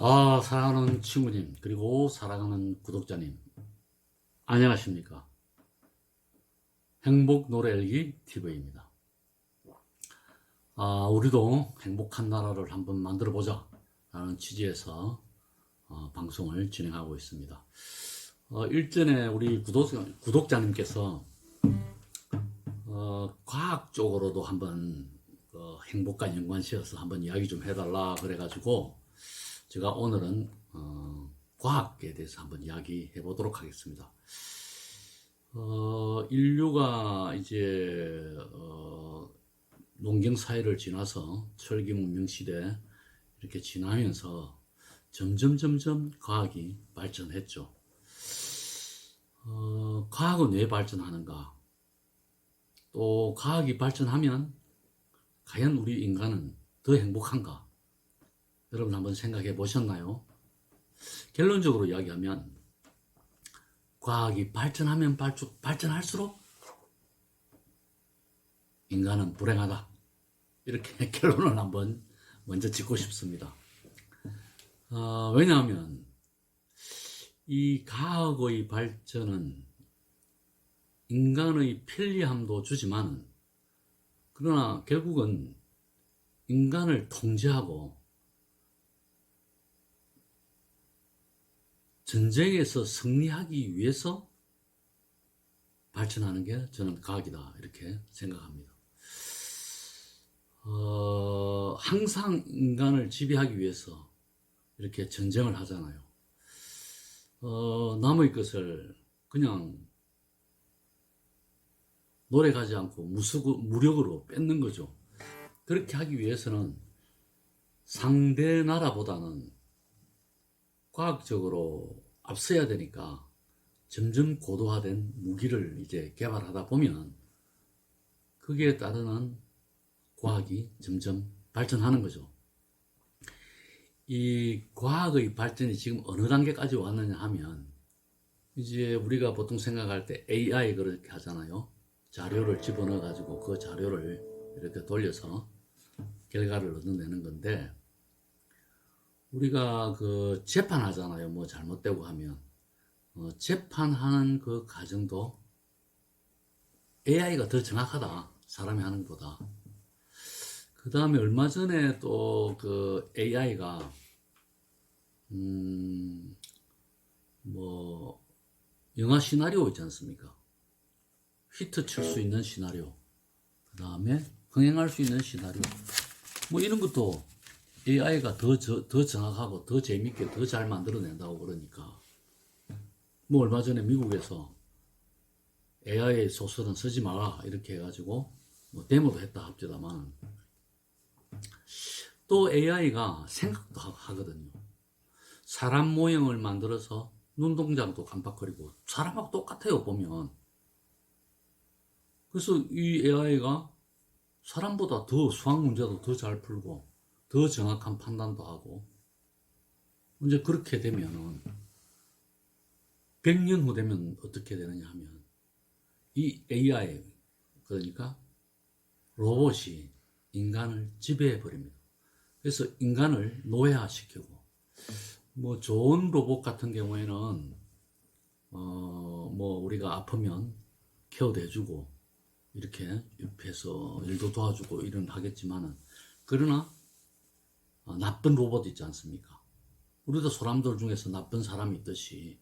아, 사랑하는 친구님, 그리고 사랑하는 구독자님, 안녕하십니까. 행복 노래 일기 TV입니다. 아, 우리도 행복한 나라를 한번 만들어 보자. 라는 취지에서 어, 방송을 진행하고 있습니다. 어, 일전에 우리 구독, 구독자님께서 어, 과학적으로도 한번 어, 행복과 연관시어서 한번 이야기 좀 해달라 그래가지고 제가 오늘은 어, 과학에 대해서 한번 이야기해 보도록 하겠습니다. 어, 인류가 이제 어, 농경 사회를 지나서 철기 문명 시대 이렇게 지나면서 점점 점점 과학이 발전했죠. 어, 과학은 왜 발전하는가? 또 과학이 발전하면 과연 우리 인간은 더 행복한가? 여러분 한번 생각해 보셨나요? 결론적으로 이야기하면 과학이 발전하면 발전할수록 인간은 불행하다. 이렇게 결론을 한번 먼저 짓고 싶습니다. 어, 왜냐하면 이 과학의 발전은 인간의 편리함도 주지만 그러나 결국은 인간을 통제하고 전쟁에서 승리하기 위해서 발전하는 게 저는 과학이다 이렇게 생각합니다. 어, 항상 인간을 지배하기 위해서 이렇게 전쟁을 하잖아요. 어, 남의 것을 그냥 노래 가지 않고 무수고, 무력으로 뺏는 거죠. 그렇게 하기 위해서는 상대 나라보다는 과학적으로 앞서야 되니까 점점 고도화된 무기를 이제 개발하다 보면 거기에 따르는 과학이 점점 발전하는 거죠. 이 과학의 발전이 지금 어느 단계까지 왔느냐 하면 이제 우리가 보통 생각할 때 AI 그렇게 하잖아요. 자료를 집어넣어 가지고 그 자료를 이렇게 돌려서 결과를 얻어내는 건데 우리가 그 재판하잖아요. 뭐 잘못되고 하면 어, 재판하는 그 과정도 AI가 더 정확하다. 사람이 하는 것보다. 그 다음에 얼마 전에 또 그 AI가 음, 뭐 영화 시나리오 있지 않습니까? 히트 칠 수 있는 시나리오. 그 다음에 흥행할 수 있는 시나리오. 뭐 이런 것도 AI가 더, 저- 더 정확하고 더 재밌게 더 잘 만들어낸다고 그러니까. 뭐 얼마 전에 미국에서 AI 소설은 쓰지 마라 이렇게 해가지고 뭐 데모도 했다 합디다만 또 AI가 생각도 하- 하거든요. 사람 모형을 만들어서 눈동자도 깜빡거리고 사람하고 똑같아요 보면. 그래서 이 AI가 사람보다 더 수학 문제도 더 잘 풀고 더 정확한 판단도 하고 이제 그렇게 되면은 100년 후 되면 어떻게 되느냐 하면 이 AI 그러니까 로봇이 인간을 지배해 버립니다. 그래서 인간을 노예화시키고 뭐 좋은 로봇 같은 경우에는 어 뭐 우리가 아프면 케어도 해주고 이렇게 옆에서 일도 도와주고 이런 하겠지만은 그러나 어, 나쁜 로봇 있지 않습니까? 우리도 사람들 중에서 나쁜 사람이 있듯이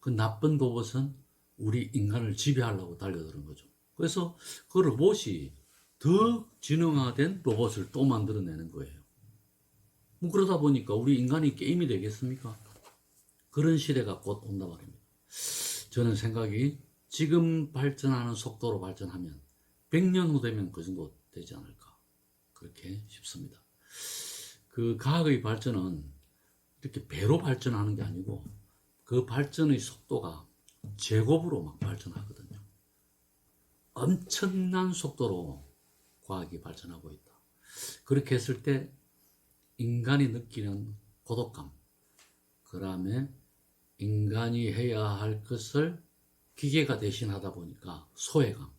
그 나쁜 로봇은 우리 인간을 지배하려고 달려드는 거죠. 그래서 그 로봇이 더 지능화된 로봇을 또 만들어내는 거예요. 뭐 그러다 보니까 우리 인간이 게임이 되겠습니까? 그런 시대가 곧 온다 말입니다. 저는 생각이 지금 발전하는 속도로 발전하면 100년 후 되면 그 정도 되지 않을까. 그렇게 싶습니다. 그 과학의 발전은 이렇게 배로 발전하는 게 아니고 그 발전의 속도가 제곱으로 막 발전하거든요. 엄청난 속도로 과학이 발전하고 있다. 그렇게 했을 때 인간이 느끼는 고독감, 그 다음에 인간이 해야 할 것을 기계가 대신하다 보니까 소외감.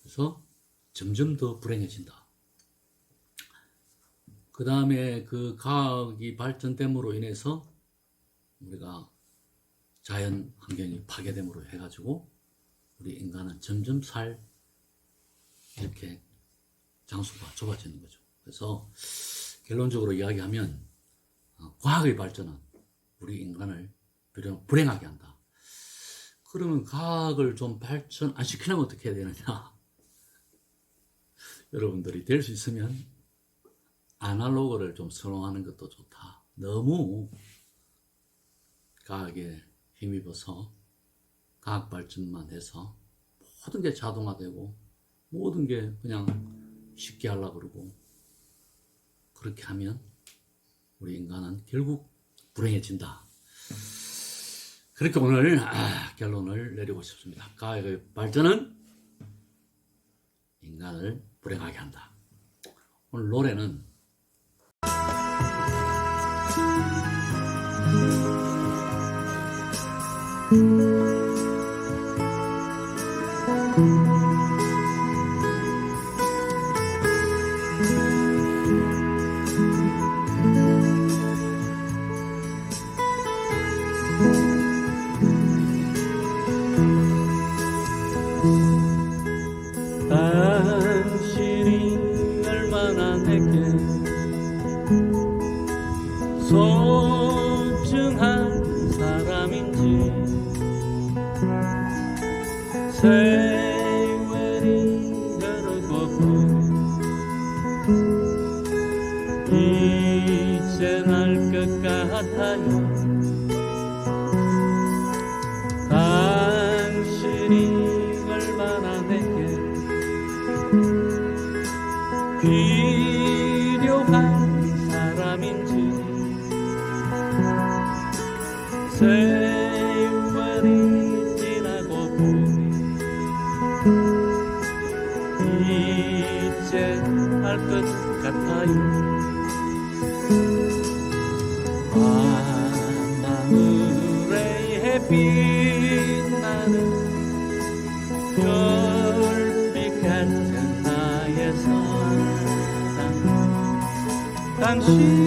그래서 점점 더 불행해진다. 그 다음에 그 과학이 발전됨으로 인해서 우리가 자연 환경이 파괴됨으로 해가지고 우리 인간은 점점 살 이렇게 장수가 좁아지는 거죠. 그래서 결론적으로 이야기하면 어, 과학의 발전은 우리 인간을 불행- 불행하게 한다. 그러면 과학을 좀 발전 안 시키려면 어떻게 해야 되느냐? 여러분들이 될 수 있으면 아날로그를 좀 선호하는 것도 좋다. 너무 과학에 힘입어서 과학 발전만 해서 모든 게 자동화되고 모든 게 그냥 쉽게 하려고 그러고 그렇게 하면 우리 인간은 결국 불행해진다. 그렇게 오늘 아, 결론을 내리고 싶습니다. 과학의 발전은 인간을 불행하게 한다. 오늘 노래는 당신 필요한 사람인지 세월이 지나고 보니 이제 알 것 같아요 밤하늘에 빛 당